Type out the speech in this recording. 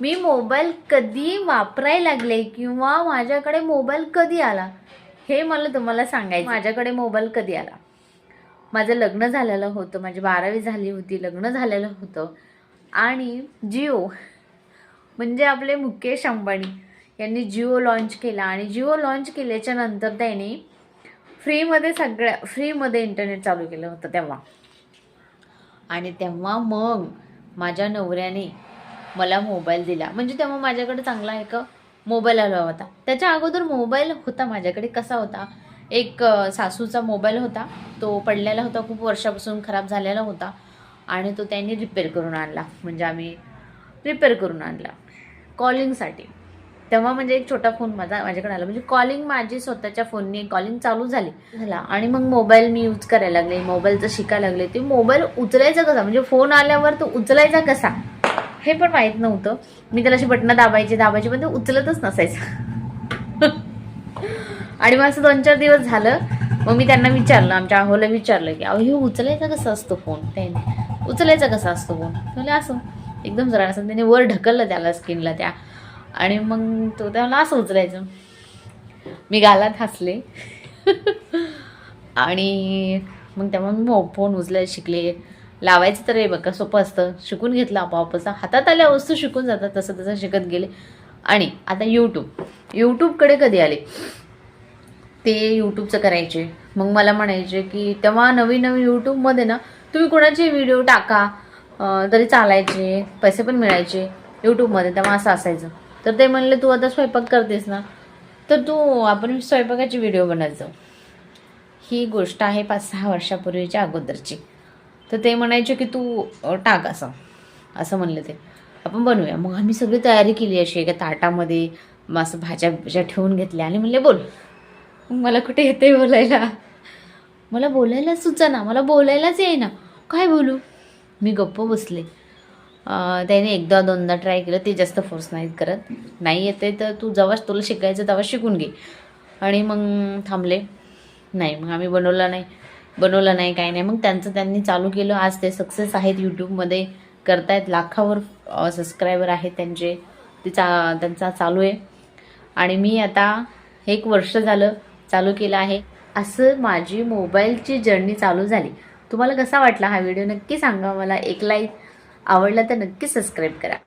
मी mobile कधी वापरायला लागले किंवा माझ्याकडे मोबाईल कधी आला हे मला तुम्हाला सांगायचं. माझ्याकडे मोबाईल कधी आला? माझं लग्न झालेलं होतं. माझी बारावी झाली होती. लग्न झालेलं होतं. आणि जिओ म्हणजे आपले मुकेश अंबानी यांनी जिओ लॉन्च केला. आणि जिओ लॉन्च केल्याच्यानंतर त्याने फ्रीमध्ये सगळ्या फ्रीमध्ये इंटरनेट चालू केलं होतं तेव्हा. आणि तेव्हा मग माझ्या नवऱ्याने मला मोबाईल दिला. म्हणजे तेव्हा माझ्याकडे चांगला एक मोबाईल आला होता. त्याच्या अगोदर मोबाईल होता माझ्याकडे. कसा होता? एक सासूचा मोबाईल होता. तो पडलेला होता. खूप वर्षापासून खराब झालेला होता. आणि तो त्यांनी रिपेअर करून आणला. म्हणजे आम्ही रिपेअर करून आणला. कॉलिंगसाठी तेव्हा म्हणजे एक छोटा फोन माझा माझ्याकडे आला. म्हणजे कॉलिंग माझी स्वतःच्या फोनने कॉलिंग चालू झाली. झाला. आणि मग मोबाईल मी यूज करायला लागले. मोबाईलचं शिकायला लागले. ते मोबाईल उचलायचा कसा? म्हणजे फोन आल्यावर तो उचलायचा कसा? हे पण माहीत नव्हतं. मी त्याला अशी बटणं दाबायची दाबायची पण ते उचलतच नसायचं. आणि मग असं दोन चार दिवस झालं मग मी त्यांना विचारलं आमच्या आहोला विचारलं की अहो हे उचलायचा कसा असतो फोन त्याने उचलायचा कसा असतो फोन म्हणजे असं. एकदम जरा असं त्याने वर ढकललं त्याला स्किनला त्या. आणि मग तो त्याला असं उचलायचं. मी गालात हसले. आणि मग त्यामुळे मी मो- फोन उचलायला शिकले. लावायचं तर हे बघा सोपं असतं. शिकून घेतलं आपोआपच. हातात आल्या वस्तू शिकून जातात तसं तसं शिकत गेले. आणि आता यूट्यूब यूट्यूबकडे कधी आले? ते यूट्यूबचं करायचे. मग मला म्हणायचे की तेव्हा नवीन नवीन यूट्यूबमध्ये ना तुम्ही कोणाचे व्हिडिओ टाका. तरी चालायचे पैसे पण मिळायचे यूट्यूबमध्ये तेव्हा असं असायचं. तर ते म्हणले तू आता स्वयंपाक करतेस ना तर तू आपण स्वयंपाकाची व्हिडिओ बनायचो ही गोष्ट आहे पाच सहा वर्षापूर्वीच्या अगोदरची. तर ते म्हणायचे की तू टाक असं. असं म्हणले ते. आपण बनवूया. मग आम्ही सगळी तयारी केली अशी एका ताटामध्ये मग असं भाज्या भाज्या ठेवून घेतल्या आणि म्हणले बोल. मग मला कुठे येते बोलायला? मला बोलायला सुचना मला बोलायलाच येईना. काय बोलू? मी गप्प बसले. त्याने एकदा दोनदा ट्राय केलं ते जास्त फोर्स नाहीत करत. नाही येते तर तू जेव्हा तुला शिकायचं तेव्हा शिकून घे. आणि मग थांबले. नाही मग आम्ही बनवला नाही. बनवलं नाही काही नाही. मग त्यांचं त्यांनी चालू केलं. आज ते सक्सेस आहेत यूट्यूबमध्ये करतायत. लाखावर सबस्क्रायबर आहेत त्यांचे. ते चा त्यांचा चालू आहे. आणि मी आता एक वर्ष झालं चालू केलं आहे. असं माझी मोबाईलची जर्नी चालू झाली. तुम्हाला कसा वाटला हा व्हिडिओ? नक्की सांगा. मला एक लाईक आवडला तर नक्की सबस्क्राईब करा.